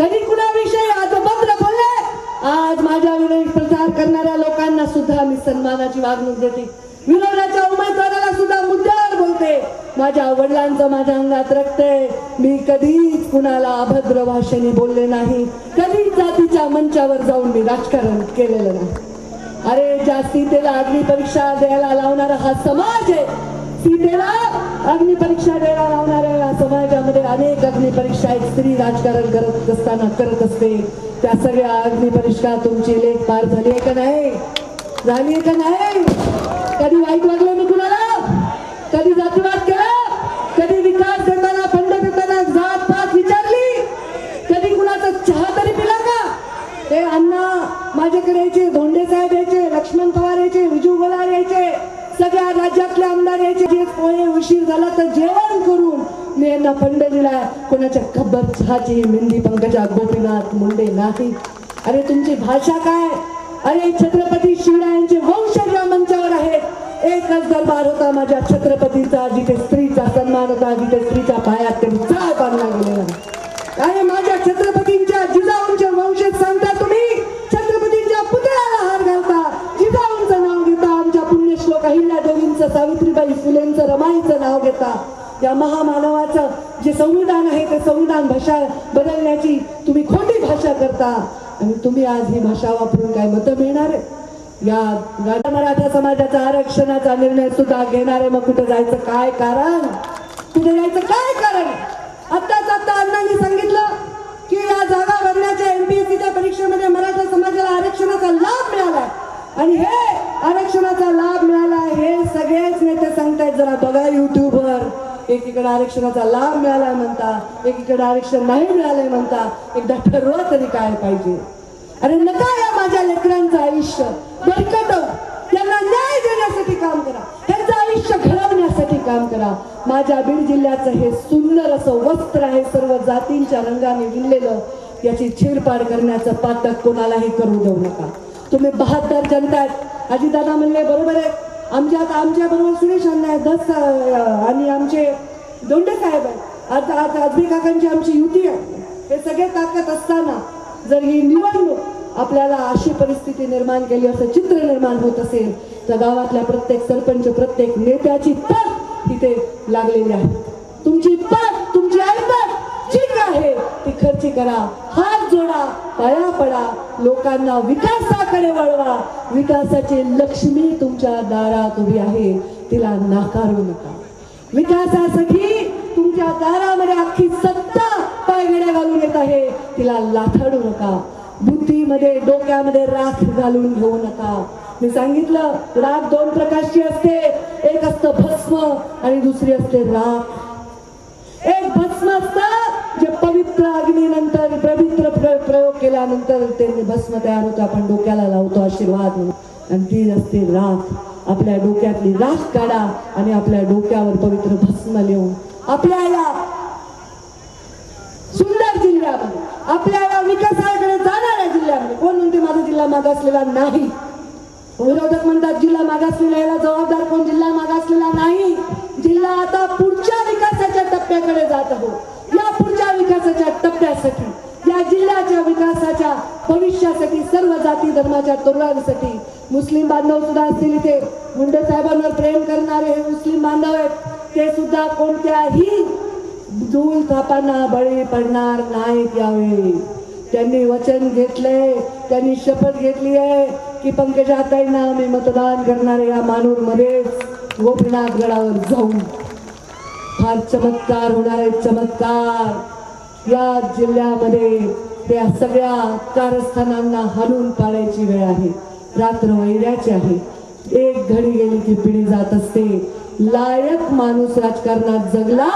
कधी कुणाविषयी आज भद्र बोलले आज माझ्या विरोधी प्रचार करणाऱ्या लोकांना सुद्धा मी सन्मानाची वागणूक देते. विरोधाच्या उमेदवाराला सुद्धा मुद्द्यावर बोलते. माझ्या वडिलांचं माझ्या अंगात रक्त आहे. मी कधीच कुणाला अभद्र भाषेने बोलले नाही. कधीच जातीच्या मंचावर जाऊन मी राजकारण केलेलं नाही. अरे ज्या सीतेला अग्निपरीक्षा द्यायला लावणारा हा समाज आहे. सीतेला अग्निपरीक्षा द्यायला लावणाऱ्या या समाजामध्ये अनेक अग्निपरीक्षा एक स्त्री राजकारण करत असताना करत असते. त्या सगळ्या अग्निपरीक्षा तुमची लेख पार झाली आहे का नाही? झाली आहे का नाही? कधी वाईट वागलं मी कुणाला? कधी जातीवाद केला? कधी विकास देताना फंड देताना जात पात विचारली? कधी कुणाचा चहा तरी पिला का? ते अण्णा माझ्याकडे यायचे धोंडे साहेब यायचे लक्ष्मण पवार यायचे विजू गोलार यायचे. सगळ्या राज्यातल्या आमदार यायचे जे पोहे उशीर झाला तर जेवण करून मी यांना पंड दिला कोणाच्या खबर चहाची मेहंदी पंकजा गोपीनाथ मुंडे नाही. अरे तुमची भाषा काय? अरे छत्रपती शिवरायांचे वंशज या मंचावर आहेत. एकच दरबार होता माझ्या छत्रपतीचा जिथे स्त्रीचा सन्मान होता जिथे स्त्रीच्या पायात त्यांनी चाळ बांधला गेलेला. नाही. आणि माझ्या छत्रपती रमाईचं नाव घेता. या महामानवाचं जे संविधान आहे ते संविधान भाषा बदलण्याची तुम्ही खोटी भाषा करता. आणि तुम्ही आज ही भाषा वापरून काय मतं मिळणार आहे? या राजा मराठा समाजाचा आरक्षणाचा निर्णय सुद्धा घेणारे मग कुठे जायचं? काय कारण? कुठे जायचं? काय कारण? आत्ताच आत्ता अण्णांनी सांगितलं की या जागा भरण्याच्या एमपीएससीच्या परीक्षेमध्ये मराठा समाजाला आरक्षणाचा लाभ मिळाला आणि हे आरक्षणाचा लाभ मिळाला हे सगळेच नेते सांगतायत जरा बघा युट्यूबवर. एकीकडे आरक्षणाचा लाभ मिळालाय म्हणता एकीकडे आरक्षण नाही मिळालंय म्हणता. एकदा ठरवा तरी काय पाहिजे. अरे नका या माझ्या लेकरांचं आयुष्य. बरकटव हो. त्यांना न्याय देण्यासाठी काम करा. त्यांचं आयुष्य घडवण्यासाठी काम करा. माझ्या बीड जिल्ह्याचं हे सुंदर असं वस्त्र आहे सर्व जातींच्या रंगाने विणलेलं. याची छेडपाड करण्याचं पातक कोणालाही करू देऊ नका. तुम्ही बहात्तर जनता आहेत. अजितदादा म्हणले बरोबर आहे. आमच्या आमच्या बरोबर सुरेश अण्णा आहे दस आणि आमचे दोंडे साहेब आहेत. आज आज आजबी काकांची आमची युती आहे. हे सगळे ताकद असताना जर ही निवडणूक आपल्याला अशी परिस्थिती निर्माण केली असं चित्र निर्माण होत असेल तर गावातल्या प्रत्येक सरपंच प्रत्येक नेत्याची तर तिथे लागलेली आहे तुमची पत तुमची ऐपत जी काय आहे ती खर्ची करा. हात जोडा पाया पडा. लोकांना विकासाकडे वळवा. विकासाची लक्ष्मी तुमच्या दारात उभी आहे. तिला नाकारू नका. विकासासाठी तुमच्या दारामध्ये अख्खी सत्ता पायगड्या घालून येत आहे. तिला लाथाडू नका. बुद्धीमध्ये डोक्यामध्ये राख घालून घेऊ नका. मी सांगितलं राख दोन प्रकारची असते. एक असतं भस्म आणि दुसरी असते राख एक भस्म असतं पवित्र अग्नीनंतर पवित्र प्रयोग केल्यानंतर त्यांनी भस्म तयार होतो. आपण डोक्याला लावतो आशीर्वाद आणि ती असते राख. आपल्या डोक्यातली राख काढा आणि आपल्या डोक्यावर पवित्र भस्म लिहून आपल्या या सुंदर जिल्ह्यामध्ये आपल्या या विकासाकडे जाणाऱ्या जिल्ह्यामध्ये कोण म्हणते माझा जिल्हा मागासलेला नाही? विरोधक म्हणतात जिल्हा मागासलेला याला जबाबदार कोण? जिल्हा मागासलेला नाही. जिल्हा आता पुढच्या विकासाच्या टप्प्याकडे जात आहोत. या पुढच्या विकासाच्या टप्प्यासाठी या जिल्ह्याच्या विकासाच्या भविष्यासाठी सर्व जाती धर्माच्या तरुणांसाठी मुस्लिम बांधव सुद्धा असतील इथे. मुंडे साहेबांवर प्रेम करणारे हे मुस्लिम बांधव आहेत. ते सुद्धा कोणत्याही धूल थापांना बळी पडणार नाहीत यावेळी. त्यांनी वचन घेतलंय त्यांनी शपथ घेतली आहे की पंकजाताईंना आम्ही मतदान करणारे या मानूरमध्येच गोपीनाथ गडावर जाऊन फार चमत्कार होणार आहे चमत्कार. या जिल्ह्यामध्ये त्या सगळ्या कारस्थानांना हलून पाडायची वेळ आहे. रात्र वैऱ्याची आहे. एक घडी गेली की पिढी जात असते. लायक माणूस राजकारणात जगला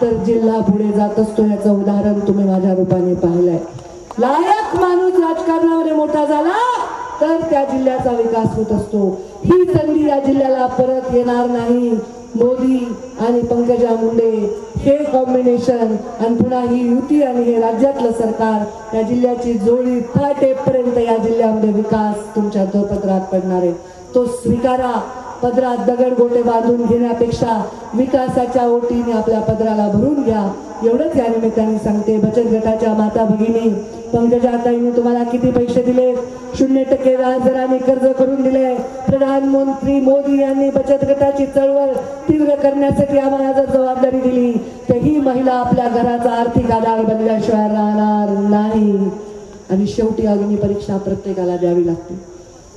तर जिल्हा पुढे जात असतो याचं उदाहरण तुम्ही माझ्या रूपाने पाहिलंय. लायक माणूस राजकारणामध्ये मोठा झाला तर त्या जिल्ह्याचा विकास होत असतो. ही संधी या जिल्ह्याला परत येणार नाही. मोदी आणि पंकजा मुंडे हे कॉम्बिनेशन आणि पुन्हा ही युती आणि हे राज्यातलं सरकार या जिल्ह्याची जोडी फाटेपर्यंत या जिल्ह्यामध्ये विकास तुमच्या दोपत्रात पडणार आहे. तो स्वीकारा. पदरात दगड गोटे बांधून घेण्यापेक्षा विकासाच्या ओटीने आपल्या पदराला भरून घ्या. एवढंच या निमित्ताने सांगते बचत गटाच्या माता भगिनी. पंकजाताईने तुम्हाला किती पैसे दिले? शून्य टक्के व्याजदराने कर्ज करून दिले. प्रधानमंत्री मोदी यांनी बचत गटाची चळवळ तीव्र करण्यासाठी आम्हाला जर जबाबदारी दिली तर ही महिला आपल्या घराचा आर्थिक आधार बनल्याशिवाय राहणार नाही. आणि शेवटी अग्नी परीक्षा प्रत्येकाला द्यावी लागते.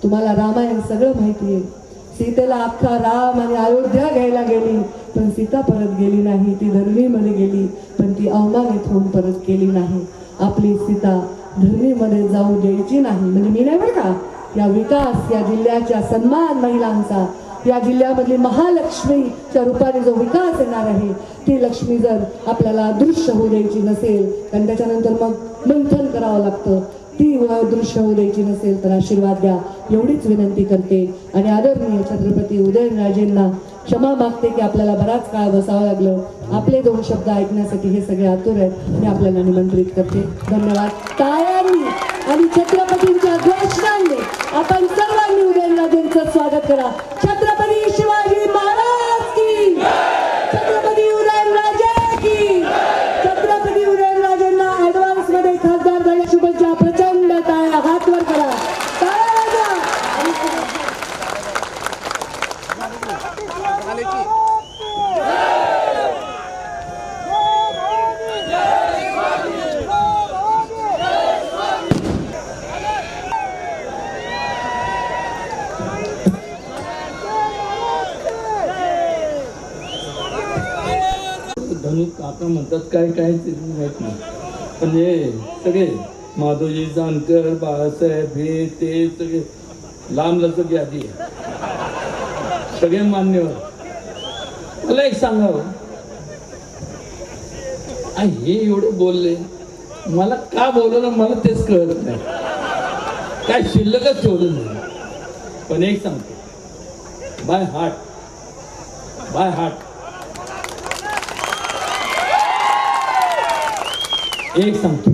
तुम्हाला रामायण सगळं माहिती आहे. सीतेला अख्खा राम आणि अयोध्या घ्यायला गेली पण सीता परत गेली नाही ती धरणीमध्ये गेली पण ती अवमानित होऊन परत गेली नाही. आपली सीता धरणीमध्ये जाऊ द्यायची नाही. म्हणजे मी नाही बरं का? या विकास या जिल्ह्याच्या सन्मान महिलांचा या जिल्ह्यामधली महालक्ष्मीच्या रूपाने जो विकास येणार आहे ती लक्ष्मी जर आपल्याला दृश्य होऊ द्यायची नसेल कारण त्याच्यानंतर मग मंथन करावं लागतं. ती दृश्य होऊ द्यायची नसेल तर आशीर्वाद द्या एवढीच विनंती करते. आणि आदरणीय छत्रपती उदयनराजेंना क्षमा मागते की आपल्याला बराच काळ बसावं लागलं. आपले दोन शब्द ऐकण्यासाठी हे सगळे आतुर आहेत. मी आपल्याला निमंत्रित करते. धन्यवाद. टाळ्यांनी आणि छत्रपतींच्या घोषणांनी आपण सर्वांनी उदयनराजेंचं स्वागत करा. धनु म्हणतात काय काय ते माहीत नाही. पण हे सगळे माधवजी जानकर बाळासाहेब हे ते सगळे लांब लचक यादी आहे. सगळे मान्यवर मला एक सांगावं हो. हे. एवढे बोलले. मला का बोलवलं मला तेच कळत नाही. काय शिल्लकच ठेवलं नाही. पण एक सांगतो. बाय हार्ट बाय हार्ट एक सांगतो.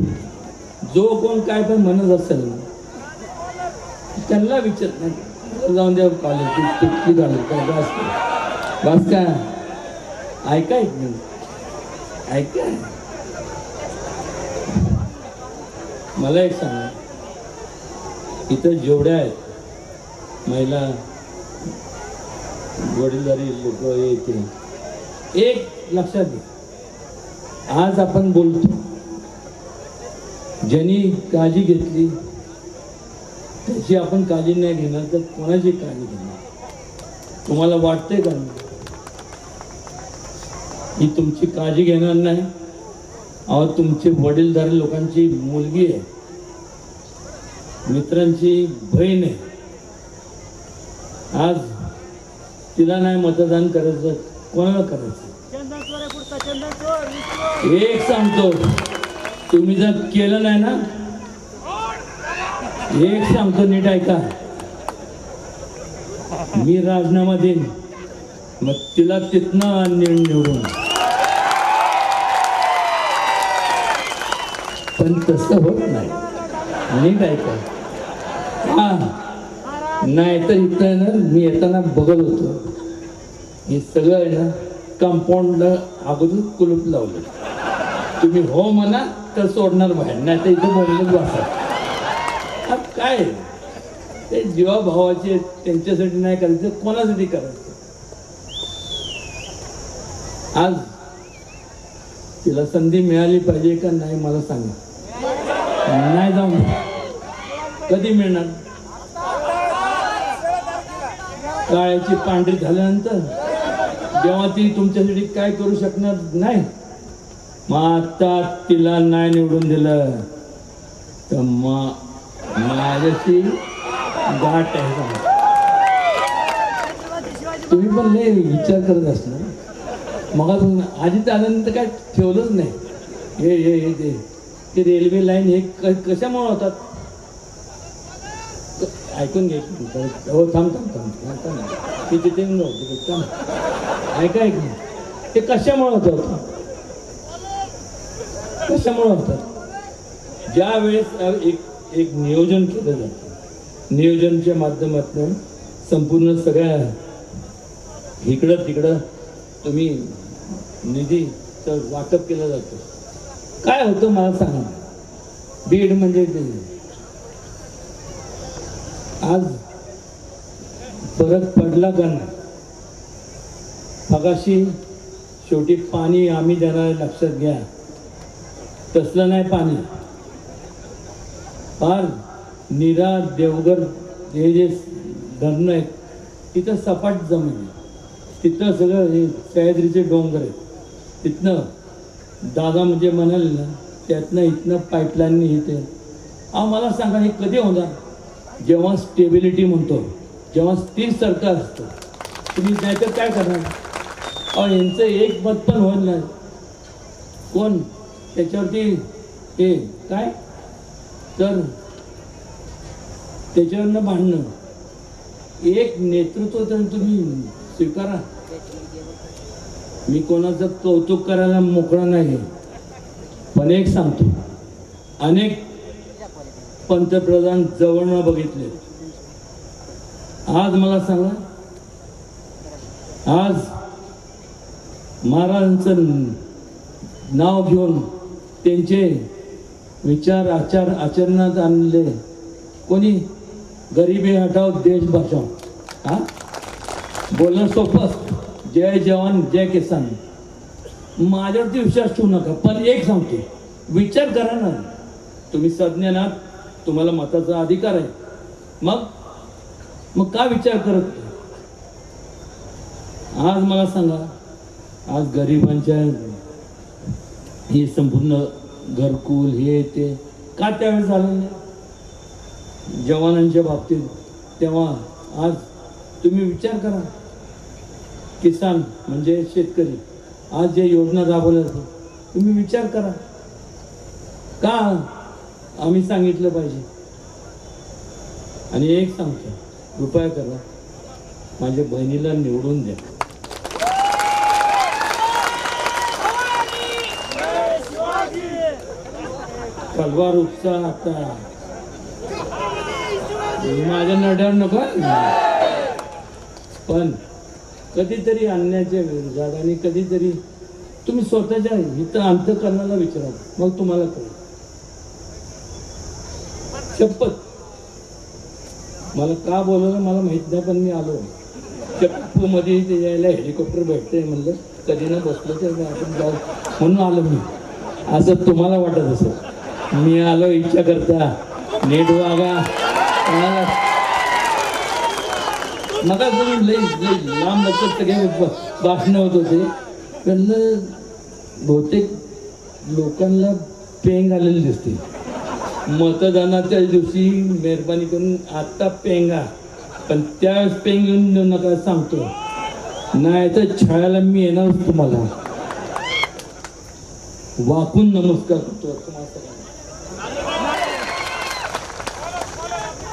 जो कोण काय पण म्हणत असेल ना त्यांना विचारत नाही. जाऊन द्या कॉलेज किती झालं काय बस बस का ऐका एक मी ऐका. मला एक सांगा. इथं जेवढ्या आहेत महिला वडीलधारी लोक येते एक लक्षात घे आज आपण बोलतो ज्यांनी काळजी घेतली त्याची आपण काळजी नाही घेणार तर कोणाची काळजी घेणार? तुम्हाला वाटतंय का ही तुमची काळजी घेणार नाही. अहो तुमची वडीलधारी लोकांची मुलगी आहे. मित्रांची बहीण आहे. आज तिला नाही मतदान करायचं कोणाला करायचं? एक सांगतो. तुम्ही जर केलं नाही ना एक सांगतो नीट ऐका. मी राजीनामा देईन मग तिला तिथनं नि- निवडून. पण तसं होत नाही. नीट ऐका. हा नाही तर इथं आहे ना मी येताना बघत होतो. हे सगळं आहे ना कंपाऊंडला अगोदर कुलूप लावलं. तुम्ही हो म्हणा तर सोडणार बाहेर. नाही तर इथं बोललं बसा. काय? ते जीवाभावाचे त्यांच्यासाठी नाही करायचं कोणासाठी करायचं? आज तिला संधी मिळाली पाहिजे का नाही मला सांगा. नाही जाऊन. कधी मिळणार? काळ्याची पांढरी झाल्यानंतर? जेव्हा ती तुमच्यासाठी काय करू शकणार? नाही. मग आता तिला नाही निवडून दिलं. तर मग माझ्याशी गाठ आहे का? तुम्ही पण नाही विचार करत असणार मग आधी आनंद काय ठेवलंच नाही. हे हे हे ते. ते रेल्वे लाईन हे क- कशामुळे होतात? ऐकून घे. हो थांब थांब थांब थांब थांब. ते तिथे येऊन थांब. ऐका ऐक. ते कशामुळे होतं? कशामुळे होतात? ज्या वेळेस एक एक नियोजन केलं जातं. नियोजनच्या माध्यमातून संपूर्ण सगळ्या इकडं तिकडं तुम्ही निधीचं वाटप केलं जातं. काय होतं मला सांगा. बीड म्हणजे आज फरक पडला का नाही? मगाशी शेवटी पाणी आम्ही देणार लक्षात घ्या. तसलं नाही पाणी. फार निरा देवगर हे जे धरणं आहेत तिथं सपाट जमीन आहे. तिथं सगळं हे सह्याद्रीचे डोंगर आहेत. तिथनं दादा म्हणजे म्हणाले ना त्यातनं इथनं पाईपलाईनने येते. अहो मला सांगा हे कधी होणार? जेव्हा स्टेबिलिटी म्हणतो जेव्हा स्थिर सरकार असतं. तुम्ही नाहीतर काय करणार? अहो यांचं एक मत पण होत नाही. कोण? त्याच्यावरती हे काय? तर त्याच्यावरनं भांडणं. एक नेतृत्व तर तुम्ही स्वीकारा. मी कोणाचं कौतुक करायला मोकळा नाही पण एक सांगतो. अनेक पंतप्रधान जवळनं बघितले. आज मला सांगा. आज महाराजांचं नाव घेऊन त्यांचे विचार आचार आचरणात आणले. कोणी? गरिबी हटाव देश बचाव हा? बोलणं सोपं जय जवान जय किसान. माझ्यावरती विश्वास ठेवू नका पण एक सांगतो. विचार करा ना. तुम्ही सज्ञानात तुम्हाला मताचा अधिकार आहे. मग? मग का विचार करत आज मला सांगा आज गरिबांच्या हे संपूर्ण घरकुल हे ते का त्यावेळेस झालं नाही? जवानांच्या बाबतीत तेव्हा आज तुम्ही विचार करा. किसान म्हणजे शेतकरी आज जे योजना राबवल्या जातात तुम्ही विचार करा. का आम्ही सांगितलं पाहिजे? आणि एक सांगतो कृपया करा माझ्या बहिणीला निवडून द्या. तलवार उपसा आता. माझ्या नड्यावर नको पण कधीतरी आणण्याच्या विरोधात आणि कधीतरी तुम्ही स्वतःच्या इथं अंतकरणाला विचारा मग तुम्हाला कळेल. शपथ. मला का बोलवलं मला माहीत नाही पण मी आलो. चप्पू मध्ये यायला हेलिकॉप्टर भेटते म्हणलं. कधी ना बसलो तर आपण जाऊ. म्हणून आलो मी. असं तुम्हाला वाटत असं मी आलो इच्छा करता नीट वागा. नका तुम्ही लई लई लांब लक्षात सगळे भाषणं होत होते. पण बहुतेक लोकांना पेंग आलेली दिसते. मतदानाच्या दिवशी मेहरबानी करून आत्ता पेंगा पण त्यावेळेस पेंग येऊन देऊ नका सांगतो. नाही तर छायाला मी येणारच तुम्हाला. वाकून नमस्कार करतो तुम्हाला सगळ्यांना.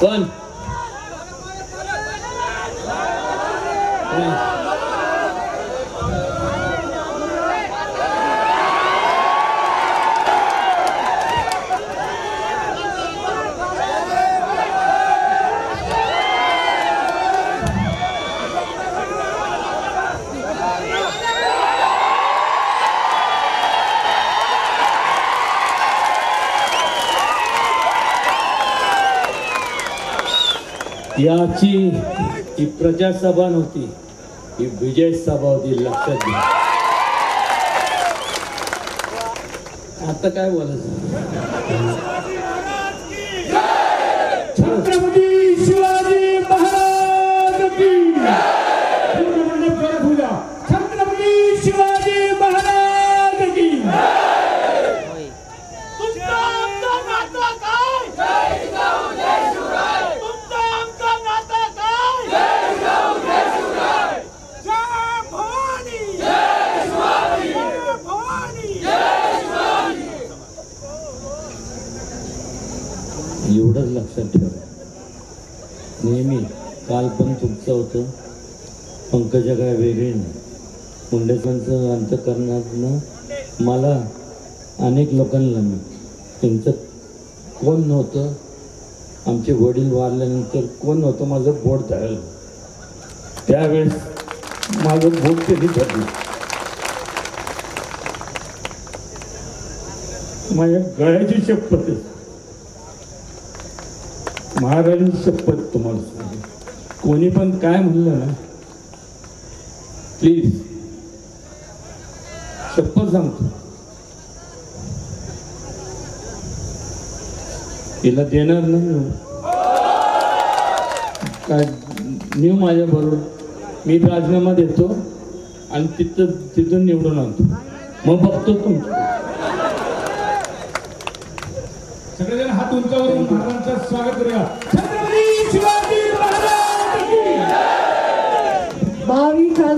पण याची ही प्रजासभा नव्हती ही विजय सभा होती लक्षात घ्या. आता काय बोलायचं छत्रपती शिवाजी महाराज की पूर्ण मंडप जोरात होऊ द्या. छत्रपती शिवाजी महाराज की तुमचं आमचं नातं काय तुमचं आमचं नातं काय जय भवानी जय भवानी एवढंच लक्षात ठेवा. नेहमी काल पण तुमचं होतं. पंकजा काय वेगळी नाही. मुंडेकरांचं अंतकरणातनं मला अनेक लोकांना मी त्यांचं कोण नव्हतं आमचे वडील वारल्यानंतर कोण नव्हतं माझं बोट धरलं. त्यावेळेस माझं बोट कधी धरलं? माझ्या गळ्याची शपथ महाराजांचं पद तुम्हाला कोणी पण काय म्हणलं ना प्लीज शपथ सांगतो. तिला देणार नाही काय मी माझ्या बरोबर मी राजीनामा देतो आणि तिथं तिथून निवडून आणतो. मग बघतो तुमचं सगळेजण हात उंचावरून महाराजांचं स्वागत करूया.